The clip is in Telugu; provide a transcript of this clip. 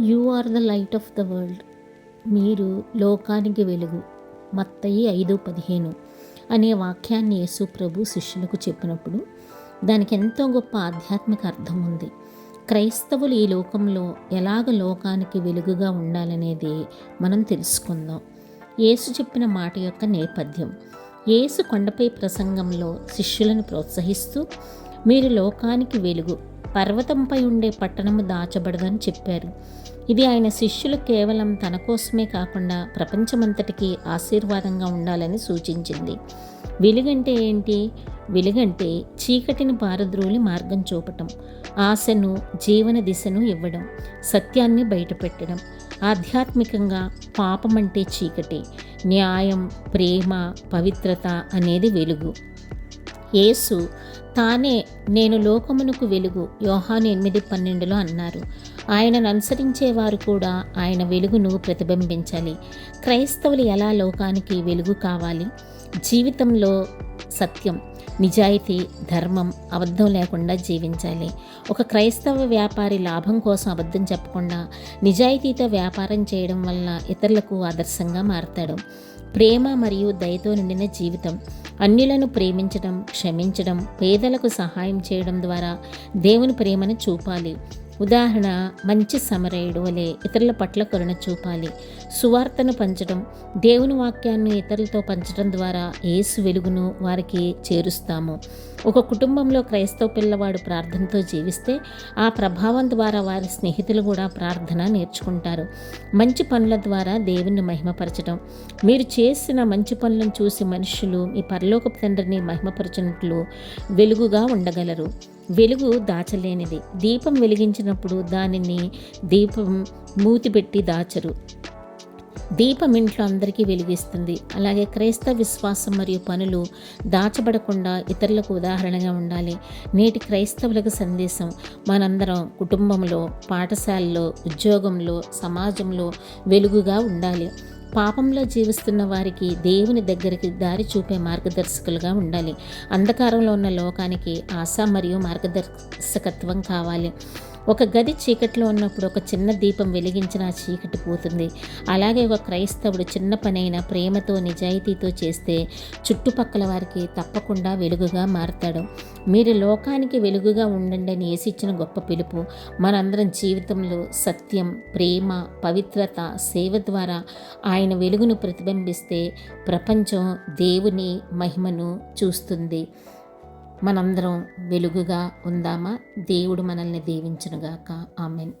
You are the light of the world. మీరు లోకానికి వెలుగు. మత్తయి ఐదు పదిహేను అనే వాక్యాన్ని యేసు ప్రభు శిష్యులకు చెప్పినప్పుడు దానికి ఎంతో గొప్ప ఆధ్యాత్మిక అర్థం ఉంది. క్రైస్తవులు ఈ లోకంలో ఎలాగ లోకానికి వెలుగుగా ఉండాలనేది మనం తెలుసుకుందాం. యేసు చెప్పిన మాట యొక్క నేపథ్యం. యేసు కొండపై ప్రసంగంలో శిష్యులను ప్రోత్సహిస్తూ మీరు లోకానికి వెలుగు. పర్వతంపై ఉండే పట్టణము దాచబడదని చెప్పారు. ఇది ఆయన శిష్యులు కేవలం తన కోసమే కాకుండా ప్రపంచమంతటికీ ఆశీర్వాదంగా ఉండాలని సూచించింది. వెలుగంటే ఏంటి? వెలుగంటే చీకటిని పారద్రోలి మార్గం చూపటం ఆశను జీవన దిశను ఇవ్వడం సత్యాన్ని బయటపెట్టడం. ఆధ్యాత్మికంగా పాపం అంటే చీకటి న్యాయం ప్రేమ పవిత్రత అనేది వెలుగు. యేసు తానే నేను లోకమునకు వెలుగు యోహాను ఎనిమిది పన్నెండులో అన్నారు. ఆయనను అనుసరించేవారు కూడా ఆయన వెలుగును ప్రతిబింబించాలి. క్రైస్తవులు ఎలా లోకానికి వెలుగు కావాలి? జీవితంలో సత్యం నిజాయితీ ధర్మం అబద్ధం లేకుండా జీవించాలి. ఒక క్రైస్తవ వ్యాపారి లాభం కోసం అబద్ధం చెప్పకుండా నిజాయితీతో వ్యాపారం చేయడం వల్ల ఇతరులకు ఆదర్శంగా మారతాడు. ప్రేమ మరియు దయతో నిండిన జీవితం అన్యులను ప్రేమించడం క్షమించడం పేదలకు సహాయం చేయడం ద్వారా దేవుని ప్రేమను చూపాలి. ఉదాహరణ మంచి సమరయుడు వలె ఇతరుల పట్ల కరుణ చూపాలి. సువార్తను పంచడం దేవుని వాక్యాన్ని ఇతరులతో పంచడం ద్వారా ఏసు వెలుగును వారికి చేరుస్తాము. ఒక కుటుంబంలో క్రైస్తవ పిల్లవాడు ప్రార్థనతో జీవిస్తే ఆ ప్రభావం ద్వారా వారి స్నేహితులు కూడా ప్రార్థన నేర్చుకుంటారు. మంచి పనుల ద్వారా దేవుని మహిమపరచడం మీరు చేసిన మంచి పనులను చూసి మనుషులు మీ పరలోకపు తండ్రిని మహిమపరచినట్లు వెలుగుగా ఉండగలరు. వెలుగు దాచలేనిది. దీపం వెలిగించినప్పుడు దానిని దీపం మూతిపెట్టి దాచరు. దీపం ఇంట్లో అందరికీ వెలిగిస్తుంది. అలాగే క్రైస్తవ విశ్వాసం మరియు పనులు దాచబడకుండా ఇతరులకు ఉదాహరణగా ఉండాలి. నేటి క్రైస్తవులకు సందేశం మనందరం కుటుంబంలో పాఠశాలలో ఉద్యోగంలో సమాజంలో వెలుగుగా ఉండాలి. పాపంలో జీవిస్తున్న వారికి దేవుని దగ్గరికి దారి చూపే మార్గదర్శకులుగా ఉండాలి. అంధకారంలో ఉన్న లోకానికి ఆశ మరియు మార్గదర్శకత్వం కావాలి. ఒక గది చీకట్లో ఉన్నప్పుడు ఒక చిన్న దీపం వెలిగించిన చీకటి పోతుంది. అలాగే ఒక క్రైస్తవుడు చిన్న పనైన ప్రేమతో నిజాయితీతో చేస్తే చుట్టుపక్కల వారికి తప్పకుండా వెలుగుగా మారతాడు. మీరు లోకానికి వెలుగుగా ఉండండి అని ఏసిచ్చిన గొప్ప పిలుపు. మనందరం జీవితంలో సత్యం ప్రేమ పవిత్రత సేవ ద్వారా ఆయన వెలుగును ప్రతిబింబిస్తే ప్రపంచం దేవుని మహిమను చూస్తుంది. మనందరం వెలుగుగా ఉందామా? దేవుడు మనల్ని దీవించునుగాక. ఆమెన్.